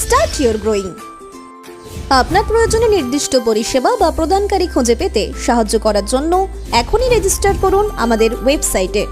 start your growing আপনার প্রয়োজনে নির্দিষ্ট পরিষেবা বা প্রদানকারী খুঁজে পেতে সাহায্য করার জন্য এখনই রেজিস্টার করুন আমাদের ওয়েবসাইটে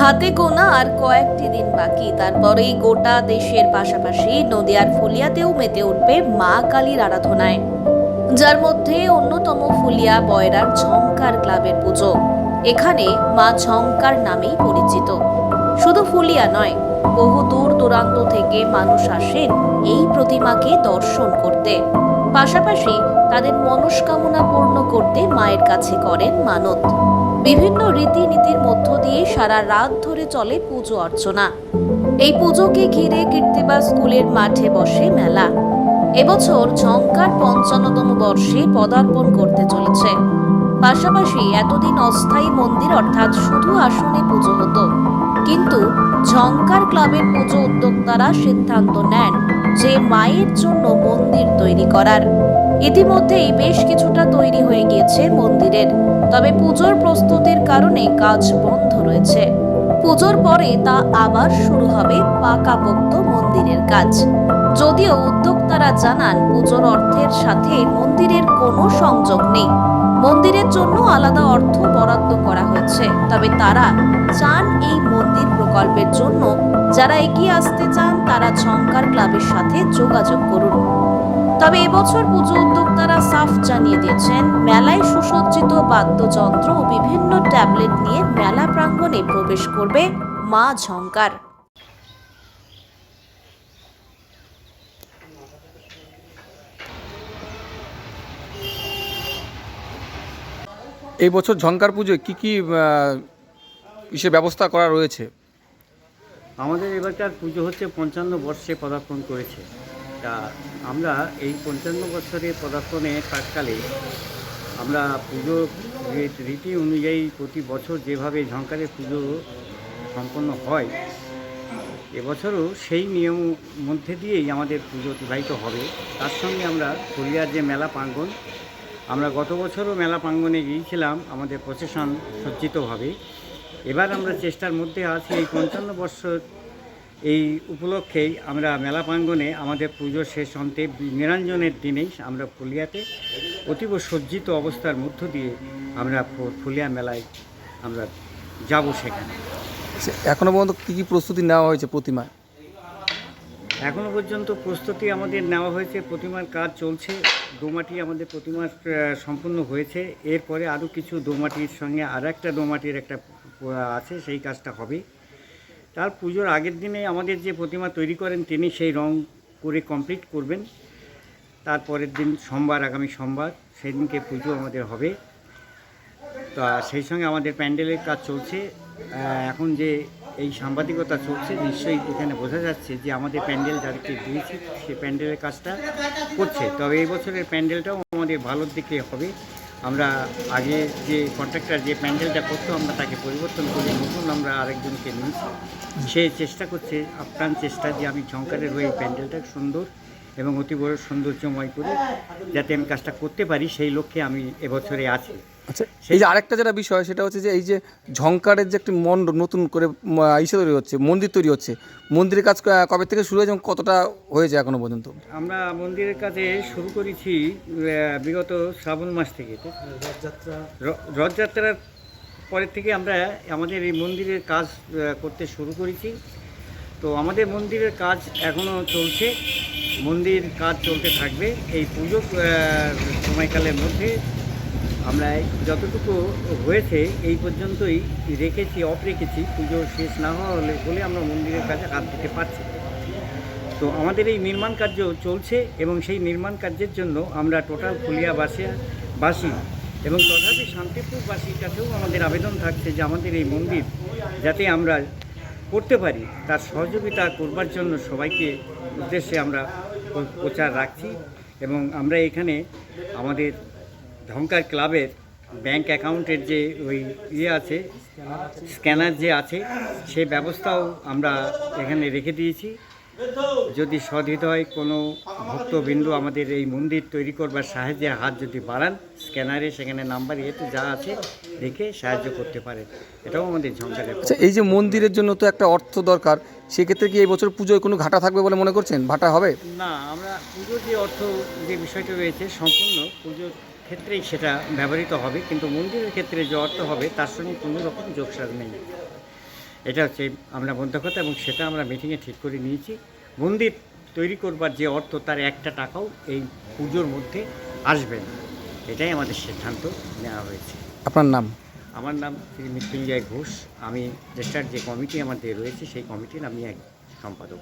হাতে গোনা আর কয়েকটি দিন বাকি, তারপরেই গোটা দেশের পাশাপাশি নদিয়ার ফুলিয়াতেও মেতে উঠবে মা কালীর আরাধনায়। যার মধ্যে অন্যতম ফুলিয়া বয়রার ঝঙ্কার ক্লাবের পুজো। এখানে মা ঝঙ্কার নামেই পরিচিত। শুধু ফুলিয়া নয় বহু দূর দূরান্ত থেকে মানুষ আসেন এই প্রতিমাকে দর্শন করতে। পাশাপাশি তাদের মনস্কামনা পূর্ণ করতে মায়ের কাছে করেন মানত। বিভিন্ন রীতিনীতির মধ্য দিয়ে সারা রাত ধরে চলে পুজো অর্চনা। এই পুজোকে ঘিরে কীর্তিবা স্কুলের মাঠে বসে মেলা। এবছর ঝঙ্কার পঞ্চান্নতম বর্ষে পদার্পণ করতে চলেছে। পাশাপাশি এতদিন অস্থায়ী মন্দির অর্থাৎ শুধু আসনে পুজো হতো। কিন্তু ঝঙ্কার ক্লাবের পুজো উদ্যোক্তারা সিদ্ধান্ত নেন যে মায়ের জন্য মন্দির তৈরি করার। ইতিমধ্যেই বেশ কিছুটা তৈরি হয়ে গিয়েছে মন্দিরের, তবে পুজোর প্রস্তুতির কারণে কাজ বন্ধ রয়েছে। পুজোর পরে তা আবার শুরু হবে পাকাপোক্ত মন্দিরের কাজ। যদিও উদ্যোক্তারা জানান, পুজোর অর্থের সাথে মন্দিরের কোনো সংযোগ নেই। মন্দিরের জন্য আলাদা অর্থ বরাদ্দ করা হয়েছে। তবে তারা চান এই মন্দির প্রকল্পের জন্য। যারা এগিয়ে আসতে চান, তারা ঝঙ্কার ক্লাবের সাথে যোগাযোগ করুন। তবে এবছর পুজো উদ্যোক্তারা সাফ জানিয়ে দিয়েছেন, মেলায় সুসজ্জিত বাদ্যযন্ত্র ও বিভিন্ন ট্যাবলেট নিয়ে মেলা প্রাঙ্গণে প্রবেশ করবে মা ঝঙ্কার। এই বছর ঝঙ্কার পুজোয় কী কী ইসে ব্যবস্থা করা রয়েছে? আমাদের এবারকার পুজো হচ্ছে পঞ্চান্ন বর্ষে পদার্পণ করেছে। তা আমরা এই পঞ্চান্ন বছরে পদার্পণে প্রাককালে আমরা পুজো রীতি অনুযায়ী প্রতি বছর যেভাবে ঝঙ্কারের পুজো সম্পন্ন হয়, এবছরও সেই নিয়ম মধ্যে দিয়েই আমাদের পুজো অতিবাহিত হবে। তার সঙ্গে আমরা পুরুলিয়ার যে মেলা প্রাঙ্গণ আমরা গত বছরও মেলা প্রাঙ্গণে গিয়েছিলাম আমাদের প্রসেশন সজ্জিতভাবে। এবার আমরা চেষ্টার মধ্যে আছি এই পঞ্চান্ন বৎসর এই উপলক্ষেই আমরা মেলা প্রাঙ্গণে আমাদের পুজো শেষ অন্তে নিরঞ্জনের দিনেই আমরা ফুলিয়াতে অতীব সজ্জিত অবস্থার মধ্য দিয়ে আমরা ফুলিয়া মেলায় আমরা যাব সেখানে। সে- এখনও পর্যন্ত কী কী প্রস্তুতি নেওয়া হয়েছে প্রতিমায়? এখনও পর্যন্ত প্রস্তুতি আমাদের নেওয়া হয়েছে, প্রতিমার কাজ চলছে, দোমাটি আমাদের প্রতিমার সম্পূর্ণ হয়েছে। এরপরে আরও কিছু দোমাটির সঙ্গে আর একটা দোমাটির একটা আছে, সেই কাজটা হবে। তার পুজোর আগের দিনে আমাদের যে প্রতিমা তৈরি করেন, তিনি সেই রং করে কমপ্লিট করবেন। তারপরের দিন সোমবার, আগামী সোমবার সেই দিনকে পুজো আমাদের হবে। তা, সেই সঙ্গে আমাদের প্যান্ডেলের কাজ চলছে। এখন যে এই সাংবাদিকতা চলছে, নিশ্চয়ই এখানে বোঝা যাচ্ছে যে আমাদের প্যান্ডেল যাদেরকে দিয়েছি সেই প্যান্ডেলের কাজটা করছে। তবে এই বছরের প্যান্ডেলটাও আমাদের ভালোর দিকে হবে। আমরা আগে যে কন্ট্রাক্টর যে প্যান্ডেলটা করতো, আমরা তাকে পরিবর্তন করে নতুন আমরা আরেকজনকে নিয়েছি। সে চেষ্টা করছে, আপ্রাণ চেষ্টা যে আমি ঝঙ্কারের হয়ে প্যান্ডেলটা সুন্দর এবং অতি বড় সৌন্দর্যময় করে যাতে আমি কাজটা করতে পারি, সেই লক্ষ্যে আমি এবছরে আছি। আচ্ছা এই যে আরেকটা যেটা বিষয় সেটা হচ্ছে যে এই যে ঝঙ্কারের যে একটি মন্ড নতুন করে ইসে তৈরি হচ্ছে মন্দির তৈরি হচ্ছে মন্দিরের কাজ কবে থেকে শুরু হয়েছে এবং কতটা হয়েছে এখনও পর্যন্ত? আমরা মন্দিরের কাজে শুরু করেছি বিগত শ্রাবণ মাস থেকে। রথযাত্রা। রথযাত্রার পরের থেকে আমরা আমাদের এই মন্দিরের কাজ করতে শুরু করেছি। তো আমাদের মন্দিরের কাজ এখনও চলছে মন্দির কাজ চলতে থাকবে। এই পুজো সময়কালের মধ্যে আমরা যতটুকু হয়েছে এই পর্যন্তই রেখেছি অফ রেখেছি। পুজো শেষ না হওয়া হলে বলে আমরা মন্দিরের কাছে হাত দিতে পারছি তো আমাদের এই নির্মাণ কার্য চলছে এবং সেই নির্মাণ কার্যের জন্য আমরা টোটাল ফুলিয়াবাসী বাসী এবং তথাপি শান্তিপুরবাসীর কাছেও আমাদের আবেদন থাকছে যে আমাদের এই মন্দির যাতে আমরা করতে পারি। তার সহযোগিতা করবার জন্য সবাইকে উদ্দেশ্যে আমরা প্রচার রাখছি এবং আমরা এখানে আমাদের ঢঙ্কার ক্লাবের ব্যাংক অ্যাকাউন্টের যে ওই ইয়ে আছে স্ক্যানার যে আছে সেই ব্যবস্থাও আমরা এখানে রেখে দিয়েছি। যদি সহৃদয় কোনো ভক্তবিন্দু আমাদের এই মন্দির তৈরি করবার সাহায্যে হাত যদি বাড়ান স্ক্যানারে সেখানে নাম্বার ইয়েতে যা আছে রেখে সাহায্য করতে পারে এটাও আমাদের ঝঙ্কারের আচ্ছা এই যে মন্দিরের জন্য তো একটা অর্থ দরকার সেক্ষেত্রে কি এই বছর পুজোয় কোনো ঘাটা থাকবে বলে মনে করছেন? ভাটা হবে? না আমরা পুজোর যে অর্থ যে বিষয়টা রয়েছে সম্পূর্ণ পুজোর ক্ষেত্রেই সেটা ব্যবহৃত হবে কিন্তু মন্দিরের ক্ষেত্রে যে অর্থ হবে তার সঙ্গে কোনো রকম যোগসাজ নেই। এটা হচ্ছে আমরা মধ্য কথা এবং সেটা আমরা মিটিংয়ে ঠিক করে নিয়েছি। মন্দির তৈরি করবার যে অর্থ তার একটা টাকাও এই পুজোর মধ্যে আসবে না। এটাই আমাদের সিদ্ধান্ত নেওয়া হয়েছে। আপনার নাম? আমার নাম শ্রী মৃত্যুঞ্জয় ঘোষ। আমি রেজিস্টার্ড যে কমিটি আমাদের রয়েছে সেই কমিটির আমি এক সম্পাদক।